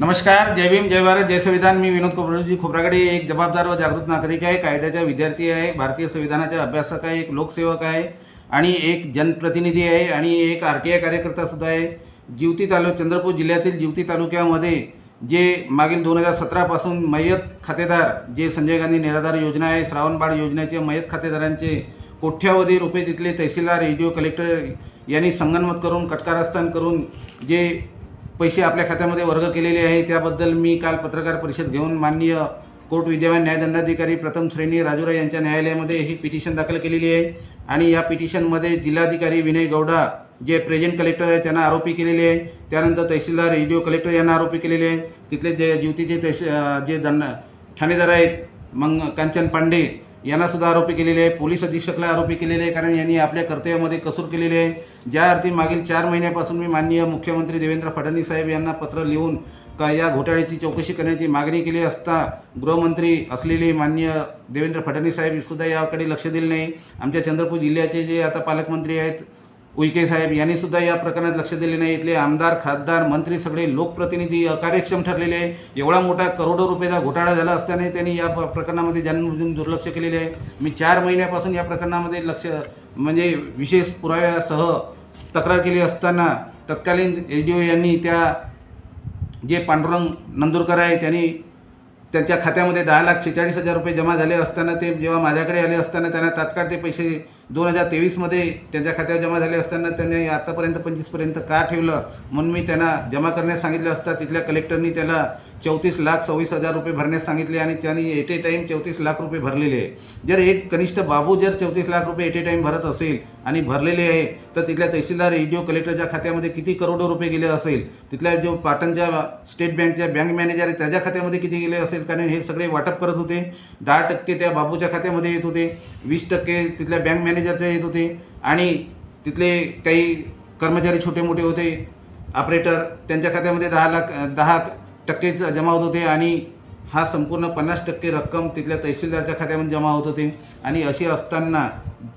नमस्कार जय भीम जय भारत जय संविधान. मी विनोद खोबराजी खोबरागडे एक जबाबदार व जागृत नागरिक आहे कायद्याचा विद्यार्थी आहे भारतीय संविधानाचा अभ्यासक आहे एक लोकसेवक आहे आणि एक जनप्रतिनिधी आहे आणि एक आर टी आय कार्यकर्तासुद्धा आहे. जिवती तालु चंद्रपूर जिल्ह्यातील जिवती तालुक्यामध्ये जे मागील दोन हजार सतरापासून मयत खातेदार जे संजय गांधी निराधार योजना आहे श्रावणबाळ योजनेचे मयत खातेदारांचे कोट्यावधी रुपये तिथले तहसीलदार रेडिओ कलेक्टर यांनी संगनमत करून कटकारस्थान करून जे पैसे आपल्या खात्यामध्ये वर्ग केलेले आहे. त्याबद्दल मी काल पत्रकार परिषद घेऊन माननीय कोर्ट विद्यमान न्यायदंडाधिकारी प्रथम श्रेणी राजुरा यांच्या न्यायालयामध्ये ही पिटिशन दाखल केलेली आहे. आणि या पिटिशनमध्ये जिल्हाधिकारी विनय गौडा जे प्रेझेंट कलेक्टर आहे त्यांना आरोपी केलेले आहे. त्यानंतर तहसीलदार रेडिओ कलेक्टर यांना आरोपी केलेले आहे. तिथले जे ज्युतीचे तहसी जे दंड ठाणेदार आहेत मग कांचन पांडे यांना सुद्धा आरोपी केलेले आहे. पोलीस अधीक्षकला आरोपी केलेले आहे. कारण यांनी आपल्या कर्तव्यामध्ये कसूर केलेले आहे. ज्या अर्थी मागील चार महिन्यापासून मी माननीय मुख्यमंत्री देवेंद्र फडणवीस साहेब यांना पत्र लिहून का या घोटाळ्याची चौकशी करण्याची मागणी केली असता गृहमंत्री असलेले माननीय देवेंद्र फडणवीस साहेब सुद्धा याकडे लक्ष दिले नाही. आमच्या चंद्रपूर जिल्ह्याचे जे आता पालकमंत्री आहेत उईके साहेब यांनी सुद्धा या प्रकरणात लक्ष दिले नाही. इथले आमदार खासदार मंत्री सगळे लोकप्रतिनिधी अकार्यक्षम ठरलेले आहे. एवढा मोठा करोडो रुपयाचा घोटाळा झाला असताना त्यांनी या प्रकरणामध्ये जाणून दुर्लक्ष केलेले आहे. मी चार महिन्यापासून या प्रकरणामध्ये लक्ष म्हणजे विशेष पुराव्यासह तक्रार केली असताना तत्कालीन एच डी ओ यांनी त्या जे पांडुरंग नंदुरकर आहे त्यांनी त्यांच्या खात्यामध्ये दहा लाख छेचाळीस हजार रुपये जमा झाले असताना ते जेव्हा माझ्याकडे आले असताना त्यांना तात्काळ ते पैसे दोन हजार तेवीसमध्ये त्यांच्या खात्यावर जमा झाले असताना त्यांनी आतापर्यंत पंचवीसपर्यंत का ठेवलं? म्हणून मी त्यांना जमा करण्यास सांगितलं असता तिथल्या कलेक्टरनी त्याला चौतीस लाख सव्वीस हजार रुपये भरण्यास सांगितले आणि त्यांनी एट ए टाईम चौतीस लाख रुपये भरलेले आहे. जर एक कनिष्ठ बाबू जर चौतीस लाख रुपये एट ए टाईम भरत असेल आणि भरलेले आहे तर तिथल्या तहसीलदार ईडीओ कलेक्टरच्या खात्यामध्ये किती करोडो रुपये गेले असेल? तिथल्या जो पाटणच्या स्टेट बँकच्या बँक मॅनेजर आहे त्याच्या खात्यामध्ये किती गेले असेल? कारण हे सगळे वाटप करत होते. दहा टक्के त्या बाबूच्या खात्यामध्ये येत होते. वीस टक्के तिथल्या बँक मॅनेजरच्या येत होते आणि तिथले काही कर्मचारी छोटे मोठे होते ऑपरेटर त्यांच्या खात्यामध्ये दहा लाख दहा टक्के जमा होत होते आणि हा संपूर्ण पन्नास टक्के रक्कम तिथल्या तहसीलदारच्या खात्यामध्ये जमा होत होते. आणि अशी असताना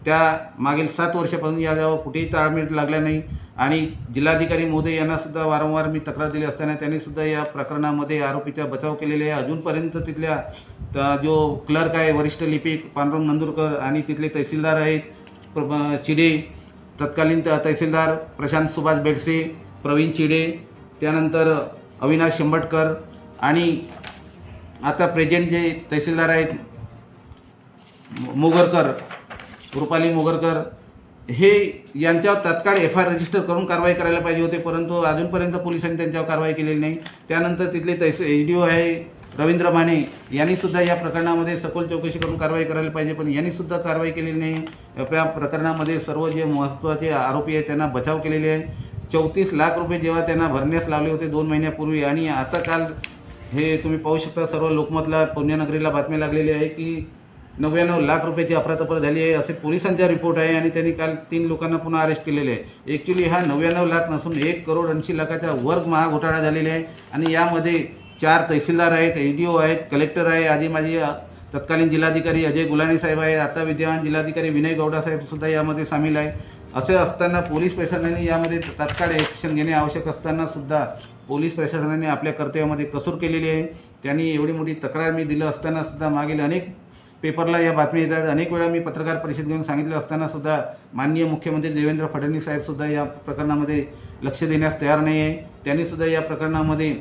त्या मागील सात वर्षापासून याजवळ कुठेही ताळमेळ लागला नाही. आणि जिल्हाधिकारी महोदय यांनासुद्धा वारंवार मी तक्रार दिली असताना त्यांनीसुद्धा या प्रकरणामध्ये आरोपीचा बचाव केलेला आहे. अजूनपर्यंत तिथल्या जो क्लर्क आहे वरिष्ठ लिपिक पांडुरंग नंदुरकर आणि तिथले तहसीलदार आहेत प्र- चिडे तत्कालीन त- तहसीलदार प्रशांत सुभाष बेडसे प्रवीण चिडे त्यानंतर अविनाश शेंबटकर आणि आता प्रेझेंट जे तहसीलदार आहेत मोगरकर रुपाली मोगरकर हे यांच्यावर तत्काळ एफ आय आर रजिस्टर करून कारवाई करायला पाहिजे होते परंतु अजूनपर्यंत पोलिसांनी त्यांच्यावर कारवाई केलेली नाही. त्यानंतर तिथले तहसील एच डी ओ आहे रवींद्र माने यांनीसुद्धा या प्रकरणामध्ये सखोल चौकशी करून कारवाई करायला पाहिजे पण यांनीसुद्धा कारवाई केलेली नाही. या प्रकरणामध्ये सर्व जे महत्त्वाचे आरोपी आहेत त्यांना बचाव केलेले आहे. चौतीस लाख रुपये जेव्हा त्यांना भरण्यास लावले होते दोन महिन्यापूर्वी आणि आता काल हे तुम्ही पाहू शकता सर्व लोकमतला पुण्यनगरीला बातमी लागलेली आहे की नव्याण्णव लाख रुपयाची अफरातफर झाली आहे असे पोलिसांचा रिपोर्ट आहे आणि त्यांनी काल तीन लोकांना पुन्हा अरेस्ट केलेले आहे. ॲक्च्युली हा नव्याण्णव लाख नसून एक करोड ऐंशी लाखाचा वर्ग महाघोटाळा झालेला आहे आणि यामध्ये चार तहसीलदार आहेत ए डी ओ आहेत कलेक्टर आहे आधी माझी तत्कालीन जिल्हाधिकारी अजय गुलानी साहेब आहे आता विद्यमान जिल्हाधिकारी विनय गौडा साहेब सुद्धा यामध्ये सामील आहे. असे असताना पोलीस प्रशासनाने यामध्ये तात्काळ ॲक्शन घेणे आवश्यक असताना सुद्धा पोलीस प्रशासनाने आपल्या कर्तव्यामध्ये कसूर केलेली आहे. त्यांनी एवढी मोठी तक्रार मी दिलं असताना सुद्धा मागील अनेक पेपरला या बातम्या येतात. अनेक वेळा मी पत्रकार परिषद घेऊन सांगितलं असताना सुद्धा माननीय मुख्यमंत्री देवेंद्र फडणवीस या प्रकरणामध्ये लक्ष देण्यास तयार नाही आहे त्यांनीसुद्धा या प्रकरणामध्ये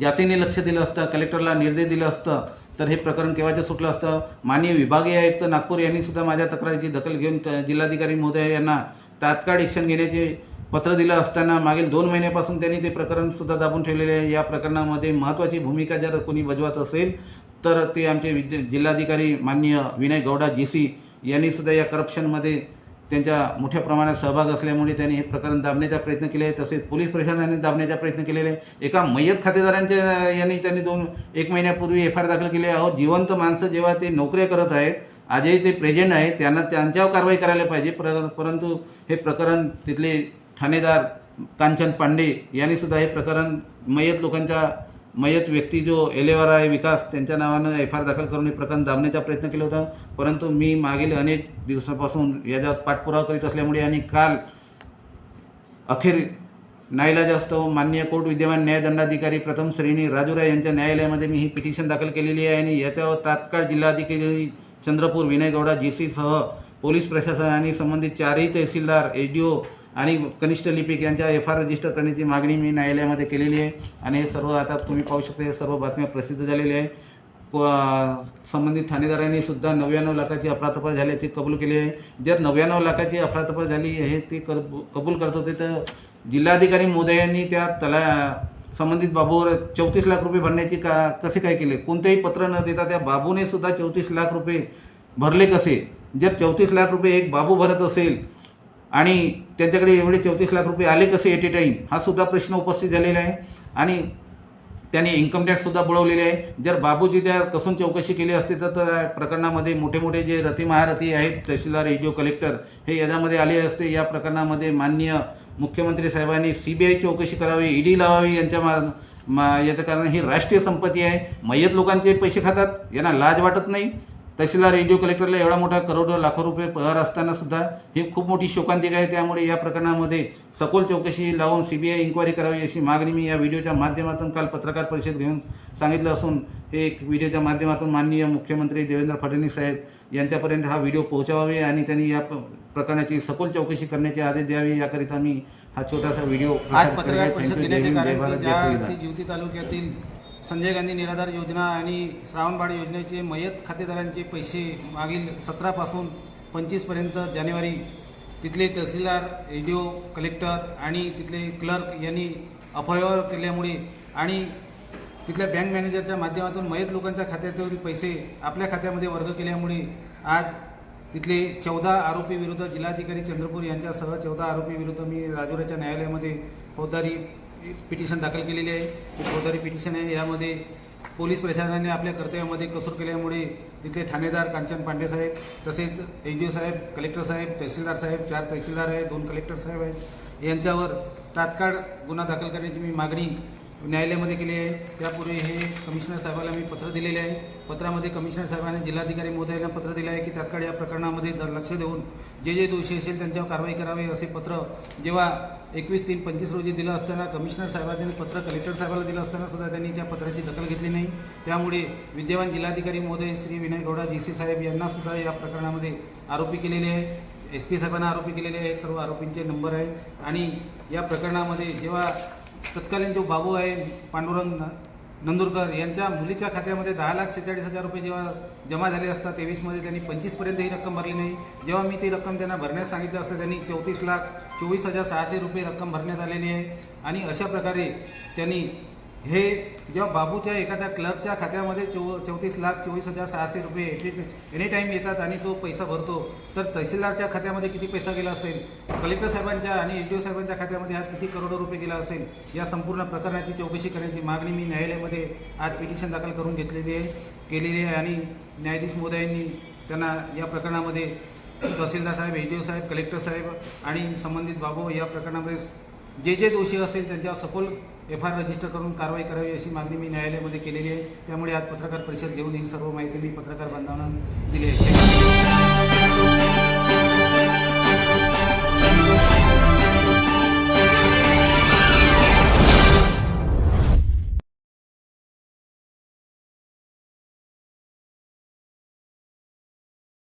जातीने लक्ष दिलं असतं कलेक्टरला निर्देश दिलं असतं तर हे प्रकरण केव्हाचं सुटलं असतं? माननीय विभागीय आयुक्त नागपूर यांनीसुद्धा माझ्या तक्रारीची दखल घेऊन जिल्हाधिकारी महोदय यांना तात्काळ ॲक्शन घेण्याचे पत्र दिलं असताना मागील दोन महिन्यापासून त्यांनी ते प्रकरणसुद्धा दाबून ठेवलेले आहे. या प्रकरणामध्ये महत्त्वाची भूमिका जर कोणी बजावत असेल तर ते आमचे विद्य जिल्हाधिकारी माननीय विनय गौडा जी सी यांनीसुद्धा या करप्शनमध्ये त्यांच्या मोठ्या प्रमाणात सहभाग असल्यामुळे त्यांनी हे प्रकरण दाबण्याचा प्रयत्न केले. आहे तसेच पोलीस प्रशासनाने दाबण्याचा प्रयत्न केलेले. आहे एका मय्यत खातेदारांच्या यांनी त्यांनी दोन एक महिन्यापूर्वी एफ आय आर दाखल केली आहे. अहो जिवंत माणसं जेव्हा ते नोकऱ्या करत आहेत आजही ते प्रेझेंट आहेत त्यांना त्यांच्यावर कारवाई करायला पाहिजे. पर परंतु हे प्रकरण तिथले ठाणेदार कांचन पांडे यांनीसुद्धा हे प्रकरण मय्यत लोकांच्या मयत व्यक्ती जो एलेवार आहे विकास त्यांच्या नावानं एफ आय आर दाखल करून हे प्रकरण दाबण्याचा प्रयत्न केला होता. परंतु मी मागील अनेक दिवसापासून याच्यात पाठपुरावा करीत असल्यामुळे आणि काल अखेर नाईलाज असतो मान्य कोर्ट विद्यमान न्यायदंडाधिकारी प्रथम श्रेणी राजुरा यांच्या न्यायालयामध्ये मी ही पिटिशन दाखल केलेली आहे आणि याच्यावर तात्काळ जिल्हाधिकारी चंद्रपूर विनय गौडा जी सीसह पोलीस प्रशासन आणि संबंधित चारही तहसीलदार एच डी ओ आणि कनिष्ठ लिपिक यांच्या एफ आर रजिस्टर करण्याची मागणी मी न्यायालयामध्ये केलेली आहे. आणि हे सर्व आता तुम्ही पाहू शकता हे सर्व बातम्या प्रसिद्ध झालेल्या आहे प संबंधित ठाणेदारांनी सुद्धा नव्याण्णव लाखाची अफरातफर झाल्याची कबूल केली आहे. जर नव्याण्णव लाखाची अफरातफर झाली हे ते कबूल करत होते तर जिल्हाधिकारी मोदयांनी त्या तला संबंधित बाबूवर चौतीस लाख रुपये भरण्याची का कसे काय केले? कोणतेही पत्र न देता त्या बाबूने सुद्धा चौतीस लाख रुपये भरले कसे? जर चौतीस लाख रुपये एक बाबू भरत असेल आणि त्यांच्याकडे एवढे चौतीस लाख रुपये आले कसे एट ए टाईम हा सुद्धा प्रश्न उपस्थित झालेला आहे. आणि त्याने इन्कम टॅक्ससुद्धा बुडवलेले आहे. जर बाबूजी त्या कसून चौकशी केली असती तर त्या प्रकरणामध्ये मोठे मोठे जे रथी महारथी आहेत तहसीलदार ई कलेक्टर हे याच्यामध्ये आले असते. या प्रकरणामध्ये माननीय मुख्यमंत्री साहेबांनी सी बी आय चौकशी करावी ईडी लावावी यांच्या मा मा याचं कारण ही राष्ट्रीय संपत्ती आहे. मय्यत लोकांचे पैसे खातात यांना लाज वाटत नाही. तहसीलदार रेडिओ कलेक्टरला एवढा मोठा करोडो लाखो रुपये पगार असताना सुद्धा ही खूप मोठी शोकांतिका आहे. त्यामुळे या प्रकरणामध्ये सखोल चौकशी लावून सी बी आय इन्क्वायरी करावी अशी मागणी मी या व्हिडिओच्या माध्यमातून काल पत्रकार परिषद घेऊन सांगितलं असून हे एक व्हिडिओच्या माध्यमातून माननीय मुख्यमंत्री देवेंद्र फडणवीस साहेब यांच्यापर्यंत हा व्हिडिओ पोहोचवावे आणि त्यांनी या प्रकरणाची सखोल चौकशी करण्याचे आदेश द्यावे याकरिता मी हा छोटासा व्हिडिओ आज पत्रकार परिषद तालुक्यातील संजय गांधी निराधार योजना आणि श्रावणबाळ योजनेचे मयत खातेदारांचे पैसे मागील सतरापासून पंचवीसपर्यंत जानेवारी. तिथले तहसीलदार एडिओ कलेक्टर आणि तिथले क्लर्क यांनी अपव्यवहार केल्यामुळे आणि तिथल्या बँक मॅनेजरच्या माध्यमातून मयत लोकांच्या खात्यातील पैसे आपल्या खात्यामध्ये वर्ग केल्यामुळे आज तिथले चौदा आरोपी विरुद्ध जिल्हाधिकारी चंद्रपूर यांच्यासह चौदा आरोपी विरुद्ध मी राजुराच्या न्यायालयामध्ये फौजदारी पिटिशन दाखल केलेली आहे. ही फौजदारी पिटिशन आहे. यामध्ये पोलीस प्रशासनाने आपल्या कर्तव्यामध्ये कसूर केल्यामुळे तिथले ठाणेदार कांचन पांडे साहेब तसेच एच डी ओ साहेब कलेक्टर साहेब तहसीलदार साहेब चार तहसीलदार आहेत दोन कलेक्टर साहेब आहेत. यांच्यावर तात्काळ गुन्हा दाखल करण्याची मी मागणी न्यायालयामध्ये केली आहे. त्यापूर्वी हे कमिशनर साहेबाला मी पत्र दिलेले आहे. पत्रामध्ये कमिशनर साहेबांनी जिल्हाधिकारी महोदयांना पत्र दिलं आहे की तात्काळ या प्रकरणामध्ये दर लक्ष देऊन जे जे दोषी असेल त्यांच्यावर कारवाई करावी असे पत्र जेव्हा एकवीस तीन पंचवीस रोजी दिलं असताना कमिशनर साहेबांनी पत्र कलेक्टर साहेबाला दिलं असताना सुद्धा त्यांनी त्या पत्राची दखल घेतली नाही. त्यामुळे विद्यमान जिल्हाधिकारी महोदय श्री विनय गौडा जी सी साहेब यांनासुद्धा या प्रकरणामध्ये आरोपी केलेले आहे. एस पी साहेबांना आरोपी केलेले आहे. सर्व आरोपींचे नंबर आहेत. आणि या प्रकरणामध्ये जेव्हा तत्कालीन जो बाबू आहे पांडुरंग नंदुरकर यांच्या मुलीच्या खात्यामध्ये दहा लाख छेचाळीस हजार रुपये जेव्हा जमा झाले असता तेवीसमध्ये त्यांनी पंचवीसपर्यंत ही रक्कम भरली नाही. जेव्हा मी ती रक्कम त्यांना भरण्यास सांगितलं असतं त्यांनी चौतीस लाख चोवीस हजार सहाशे रुपये रक्कम भरण्यात आलेली आहे. आणि अशा प्रकारे त्यांनी हे जेव्हा बाबूच्या एखाद्या क्लबच्या खात्यामध्ये चौ चौतीस लाख चोवीस हजार सहाशे रुपये एनी टाईम येतात आणि तो पैसा भरतो तर तहसीलदारच्या खात्यामध्ये किती पैसा गेला असेल कलेक्टर साहेबांच्या आणि एच डी ओ साहेबांच्या खात्यामध्ये हा किती करोडो रुपये गेला असेल या संपूर्ण प्रकरणाची चौकशी करण्याची मागणी मी न्यायालयामध्ये आज पिटिशन दाखल करून घेतलेली आहे केलेली आहे आणि न्यायाधीश मोदयांनी त्यांना या प्रकरणामध्ये तहसीलदार साहेब एच डी ओ साहेब कलेक्टर साहेब आणि संबंधित बाबू या प्रकरणामध्ये जे जे दोषी असेल त्यांच्यावर सखोल एफ आय आर रजिस्टर करून कारवाई करावी अशी मागणी मी न्यायालयामध्ये केलेली आहे. त्यामुळे आज पत्रकार परिषद घेऊन ही सर्व माहिती मी पत्रकार बांधवांना दिली आहे.